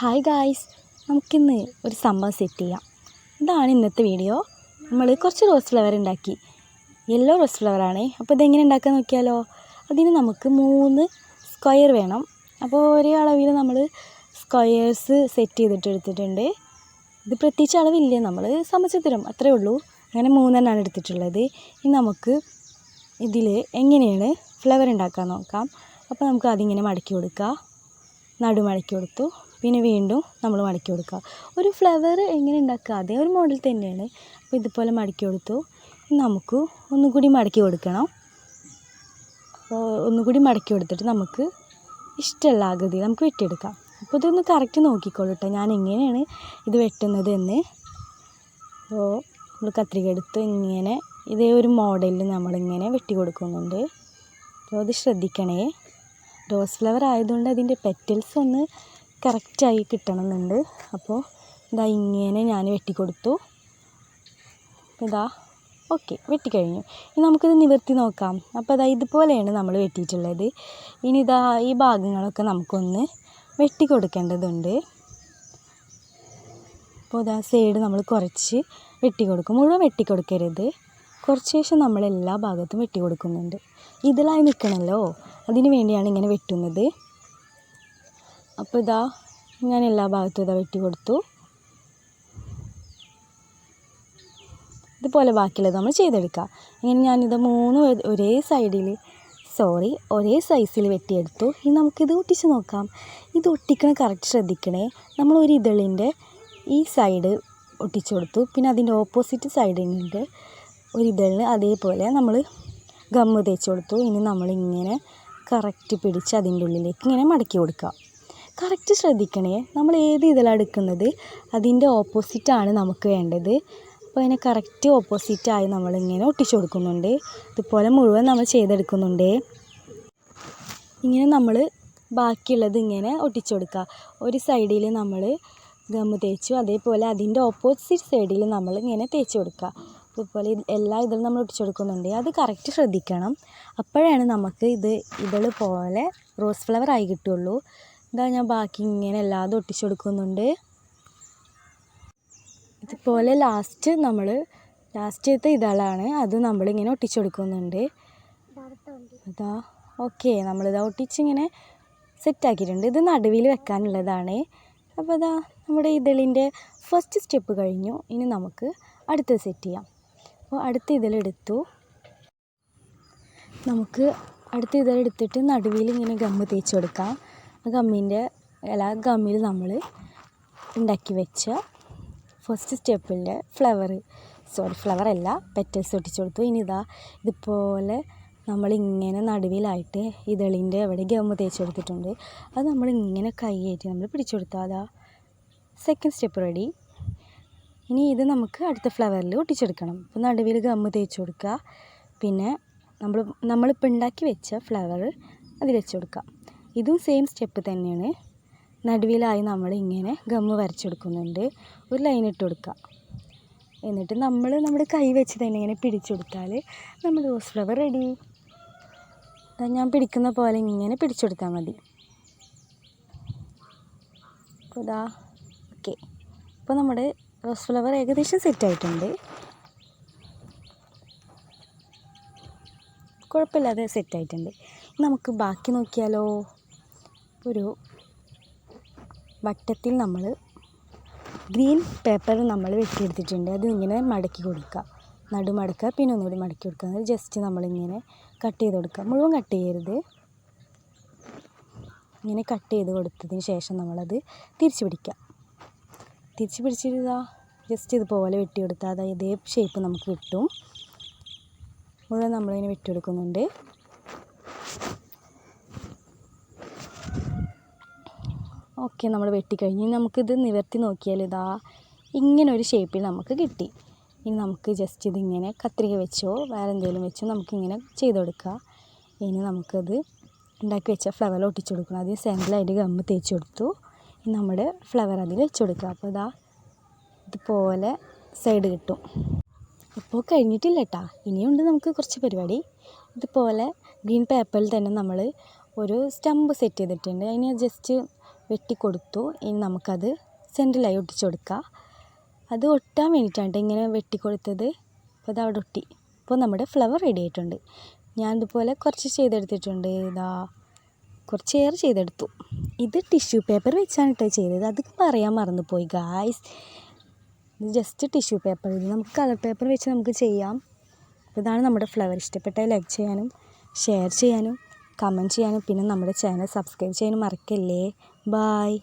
Hi guys നമുക്കിന്ന് ഒരു സംഭവം സെറ്റ് ചെയ്യാം. ഇതാണ് ഇന്നത്തെ വീഡിയോ നമ്മൾ കുറച്ച് റോസ് ഫ്ലവർ ഉണ്ടാക്കി യെല്ലോ റോസ് ഫ്ലവറാണേ അപ്പോൾ ഇതെങ്ങനെ ഉണ്ടാക്കാൻ നോക്കിയാലോ? അതിന് നമുക്ക് മൂന്ന് സ്ക്വയർ വേണം. അപ്പോൾ ഒരേ അളവിൽ നമ്മൾ സ്ക്വയേഴ്സ് സെറ്റ് ചെയ്തിട്ട് എടുത്തിട്ടുണ്ട്. ഇത് പ്രത്യേകിച്ച് അളവില്ല. നമ്മൾ സമചതുരം അത്രേ ഉള്ളൂ. അങ്ങനെ മൂന്നെണ്ണമാണ് എടുത്തിട്ടുള്ളത്. ഇനി നമുക്ക് ഇതിൽ എങ്ങനെയാണ് ഫ്ലവർ ഉണ്ടാക്കാൻ നോക്കാം. അപ്പോൾ നമുക്ക് അതിങ്ങനെ മടക്കി കൊടുക്കുക നടുമടക്കി കൊടുത്തു. പിന്നെ വീണ്ടും നമ്മൾ മടക്കി കൊടുക്കുക. ഒരു ഫ്ലവർ എങ്ങനെ ഉണ്ടാക്കുക? അതേ ഒരു മോഡൽ തന്നെയാണ്. അപ്പോൾ ഇതുപോലെ മടക്കി കൊടുത്തു. നമുക്ക് ഒന്നുകൂടി മടക്കി കൊടുക്കണം. അപ്പോൾ ഒന്നുകൂടി മടക്കി കൊടുത്തിട്ട് നമുക്ക് ഇഷ്ടമുള്ള ആകൃതി നമുക്ക് വെട്ടിയെടുക്കാം. അപ്പോൾ ഇതൊന്ന് കറക്റ്റ് നോക്കിക്കോളൂ കേട്ടോ ഞാൻ എങ്ങനെയാണ് ഇത് വെട്ടുന്നത് എന്ന് അപ്പോൾ നമ്മൾ കത്രിക എടുത്ത് ഇങ്ങനെ ഇതേ ഒരു മോഡലിൽ നമ്മളിങ്ങനെ വെട്ടി കൊടുക്കുന്നുണ്ട്. അപ്പോൾ അത് ശ്രദ്ധിക്കണേ. റോസ് ഫ്ലവർ ആയതുകൊണ്ട് അതിന്റെ പെറ്റൽസ് ഒന്ന് കറക്റ്റായി കിട്ടണമെന്നുണ്ട്. അപ്പോൾ ഇതാ ഇങ്ങനെ ഞാൻ വെട്ടിക്കൊടുത്തു. ഇതാ ഓക്കെ വെട്ടിക്കഴിഞ്ഞു. ഇനി നമുക്കിത് നിവർത്തി നോക്കാം. അപ്പോൾ അതാ ഇതുപോലെയാണ് നമ്മൾ വെട്ടിയിട്ടുള്ളത്. ഇനി ഇതാ ഈ ഭാഗങ്ങളൊക്കെ നമുക്കൊന്ന് വെട്ടിക്കൊടുക്കേണ്ടതുണ്ട്. അപ്പോൾ ഇതാ സൈഡ് നമ്മൾ കുറച്ച് വെട്ടിക്കൊടുക്കും. മുഴുവൻ വെട്ടിക്കൊടുക്കരുത്. കുറച്ച് ശേഷം നമ്മൾ എല്ലാ ഭാഗത്തും വെട്ടി കൊടുക്കുന്നുണ്ട് ഇതിലായി നിൽക്കണമല്ലോ അതിന് വേണ്ടിയാണ് ഇങ്ങനെ വെട്ടുന്നത്. അപ്പോൾ ഇതാ ഞാൻ എല്ലാ ഭാഗത്തും ഇതാ വെട്ടിക്കൊടുത്തു ഇതുപോലെ ബാക്കിയുള്ളത് നമ്മൾ ചെയ്തെടുക്കുക ഇങ്ങനെ ഞാനിത് മൂന്ന് ഒരേ സൈഡിൽ സോറി ഒരേ സൈസിൽ വെട്ടിയെടുത്തു. ഇനി നമുക്കിത് ഒട്ടിച്ച് നോക്കാം. ഇത് ഒട്ടിക്കണ കറക്റ്റ് ശ്രദ്ധിക്കണേ. നമ്മൾ ഒരു ഇതളിന്റെ ഈ സൈഡ് ഒട്ടിച്ചു കൊടുത്തു. പിന്നെ അതിന്റെ ഓപ്പോസിറ്റ് സൈഡിന്റെ ഒരു ഇതളിന് അതേപോലെ നമ്മൾ ഗമ്മ് തേച്ച് കൊടുത്തു. ഇനി നമ്മളിങ്ങനെ കറക്റ്റ് പിടിച്ച് അതിന്റെ ഉള്ളിലേക്ക് ഇങ്ങനെ മടക്കി കൊടുക്കുക കറക്റ്റ് ശ്രദ്ധിക്കണേ. നമ്മൾ ഏത് ഇതിലാണ് എടുക്കുന്നത്? അതിന്റെ ഓപ്പോസിറ്റാണ് നമുക്ക് വേണ്ടത്. അപ്പോൾ അതിനെ കറക്റ്റ് ഓപ്പോസിറ്റായി നമ്മളിങ്ങനെ ഒട്ടിച്ചു കൊടുക്കുന്നുണ്ട്. ഇതുപോലെ മുഴുവൻ നമ്മൾ ചെയ്തെടുക്കുന്നുണ്ട്. ഇങ്ങനെ നമ്മൾ ബാക്കിയുള്ളത് ഇങ്ങനെ ഒട്ടിച്ചു കൊടുക്കുക. ഒരു സൈഡിൽ നമ്മൾ ഗമ്മ് തേച്ചു അതേപോലെ അതിന്റെ ഓപ്പോസിറ്റ് സൈഡിൽ നമ്മൾ ഇങ്ങനെ തേച്ച് കൊടുക്കുക. അതുപോലെ എല്ലാ ഇതിലും നമ്മൾ ഒട്ടിച്ചു കൊടുക്കുന്നുണ്ട്. അത് കറക്റ്റ് ശ്രദ്ധിക്കണം. അപ്പോഴാണ് നമുക്ക് ഇത് ഇതൾ പോലെ റോസ് ഫ്ലവർ ആയി കിട്ടുള്ളൂ ഇതാ ഞാൻ ബാക്കി ഇങ്ങനെ എല്ലാതും ഒട്ടിച്ചു കൊടുക്കുന്നുണ്ട് ഇതുപോലെ ലാസ്റ്റ് നമ്മൾ ലാസ്റ്റത്തെ ഇതളാണ്. അത് നമ്മളിങ്ങനെ ഒട്ടിച്ചു കൊടുക്കുന്നുണ്ട് ഇതാ ഓക്കെ നമ്മളിതാ ഒട്ടിച്ചിങ്ങനെ സെറ്റാക്കിയിട്ടുണ്ട് ഇത് നടുവിൽ വെക്കാനുള്ളതാണ്. അപ്പോൾ ഇതാ നമ്മുടെ ഇതളിന്റെ ഫസ്റ്റ് സ്റ്റെപ്പ് കഴിഞ്ഞു. ഇനി നമുക്ക് അടുത്തത് സെറ്റ് ചെയ്യാം. അപ്പോൾ അടുത്ത ഇതളെടുത്തു നമുക്ക് അടുത്ത ഇതളെടുത്തിട്ട് നടുവിൽ ഇങ്ങനെ ഗമ്മ് തേച്ച് കൊടുക്കാം. ആ ഗമ്മിന്റെ അല്ല ഗമ്മിൽ നമ്മൾ ഉണ്ടാക്കി വെച്ച ഫസ്റ്റ് സ്റ്റെപ്പിന്റെ ഫ്ലവർ സോറി ഫ്ലവർ അല്ല പെറ്റൽസ് ഒട്ടിച്ചു കൊടുത്തു. ഇനി ഇതാ ഇതുപോലെ നമ്മളിങ്ങനെ നടുവിലായിട്ട് ഇതളിന്റെ അവിടെ ഗമ്മ തേച്ച് കൊടുത്തിട്ടുണ്ട്. അത് നമ്മളിങ്ങനെ കൈയേറ്റി നമ്മൾ പിടിച്ചു കൊടുത്താൽ അതാ സെക്കൻഡ് സ്റ്റെപ്പ് റെഡി ഇനി ഇത് നമുക്ക് അടുത്ത ഫ്ലവറിൽ ഒട്ടിച്ചെടുക്കണം. അപ്പോൾ നടുവിൽ ഗമ്മ് തേച്ച് കൊടുക്കുക പിന്നെ നമ്മൾ നമ്മളിപ്പോൾ ഉണ്ടാക്കി വെച്ച ഫ്ലവർ അതിൽ വെച്ച് കൊടുക്കുക ഇതും സെയിം സ്റ്റെപ്പ് തന്നെയാണ്. നടുവിലായി നമ്മൾ ഇങ്ങനെ ഗമ്മ് വരച്ചെടുക്കുന്നുണ്ട്. ഒരു ലൈൻ ഇട്ട് കൊടുക്കുക. എന്നിട്ട് നമ്മൾ നമ്മുടെ കൈ വെച്ച് തന്നെ ഇങ്ങനെ പിടിച്ചു കൊടുത്താൽ നമ്മുടെ റോസ് ഫ്ലവർ റെഡി ഞാൻ പിടിക്കുന്ന പോലെ ഇങ്ങനെ പിടിച്ചെടുത്താൽ മതി. അപ്പോൾ ഇതാ ഓക്കെ അപ്പോൾ നമ്മുടെ റോസ് ഫ്ലവർ ഏകദേശം സെറ്റ് ആയിട്ടുണ്ട്. കുഴപ്പമില്ലാതെ സെറ്റായിട്ടുണ്ട് നമുക്ക് ബാക്കി നോക്കിയാലോ? ഒരു വട്ടത്തിൽ നമ്മൾ ഗ്രീൻ പേപ്പർ നമ്മൾ വെട്ടിയെടുത്തിട്ടുണ്ട്. അത് ഇങ്ങനെ മടക്കി കൊടുക്കുക. നടു മടക്കുക പിന്നെ ഒന്നുകൂടി മടക്കി കൊടുക്കുക. അത് ജസ്റ്റ് നമ്മളിങ്ങനെ കട്ട് ചെയ്ത് കൊടുക്കുക. മുഴുവൻ കട്ട് ചെയ്യരുത്. ഇങ്ങനെ കട്ട് ചെയ്ത് കൊടുത്തതിന് ശേഷം നമ്മളത് തിരിച്ച് പിടിക്കുക. തിരിച്ച് പിടിച്ചിരുതാ ജസ്റ്റ് ഇതുപോലെ വെട്ടിയെടുത്താൽ അതായത് ഇതേ ഷേപ്പ് നമുക്ക് കിട്ടും. മുഴുവൻ നമ്മളിങ്ങനെ വെട്ടിയെടുക്കുന്നുണ്ട്. ഓക്കെ നമ്മൾ വെട്ടിക്കഴിഞ്ഞ് നമുക്കിത് നിവർത്തി നോക്കിയാൽ ഇതാ ഇങ്ങനെ ഒരു ഷേപ്പിൽ നമുക്ക് കിട്ടി. ഇനി നമുക്ക് ജസ്റ്റ് ഇതിങ്ങനെ കത്രിക വെച്ചോ വേറെ എന്തെങ്കിലും വെച്ചോ നമുക്കിങ്ങനെ ചെയ്ത് കൊടുക്കുക ഇനി നമുക്കത് ഉണ്ടാക്കി വെച്ച ഫ്ലവർ ഒട്ടിച്ചു കൊടുക്കണം. ആദ്യം സെന്ററിലായിട്ട് ഗമ്മ് തേച്ച് കൊടുത്തു. ഇനി നമ്മുടെ ഫ്ലവർ അതിൽ വെച്ച് കൊടുക്കുക അപ്പോൾ ഇതാ ഇതുപോലെ സൈഡ് കിട്ടും. ഇപ്പോൾ കഴിഞ്ഞിട്ടില്ല കേട്ടോ ഇനിയുണ്ട് നമുക്ക് കുറച്ച് പരിപാടി. ഇതുപോലെ ഗ്രീൻ പേപ്പറിൽ തന്നെ നമ്മൾ ഒരു സ്റ്റമ്പ് സെറ്റ് ചെയ്തിട്ടുണ്ട്. അതിന് ജസ്റ്റ് വെട്ടിക്കൊടുത്തു. ഇനി നമുക്കത് സെന്ററിലായി ഒട്ടിച്ചു കൊടുക്കാം അത് ഒട്ടാൻ വേണ്ടിയിട്ടാണ് ഇങ്ങനെ വെട്ടിക്കൊടുത്തത്. അപ്പോൾ അത് അവിടെ ഒട്ടി. അപ്പോൾ നമ്മുടെ ഫ്ലവർ റെഡി ആയിട്ടുണ്ട്. ഞാൻ ഇതുപോലെ കുറച്ച് ചെയ്തെടുത്തിട്ടുണ്ട്. ഇതാ കുറച്ചേറെ ചെയ്തെടുത്തു. ഇത് ടിഷ്യൂ പേപ്പർ വെച്ചാണ് കേട്ടോ ചെയ്തത്. അത് പറയാൻ മറന്നുപോയി ഗായ്സ് ഇത് ജസ്റ്റ് ടിഷ്യൂ പേപ്പർ. ഇത് നമുക്ക് കളർ പേപ്പർ വെച്ച് നമുക്ക് ചെയ്യാം. ഇതാണ് നമ്മുടെ ഫ്ലവർ. ഇഷ്ടപ്പെട്ടാൽ ലൈക്ക് ചെയ്യാനും ഷെയർ ചെയ്യാനും. കമന്റ് ചെയ്യാനും പിന്നെ നമ്മുടെ ചാനൽ സബ്സ്ക്രൈബ് ചെയ്യാനും മറക്കല്ലേ? ബായ്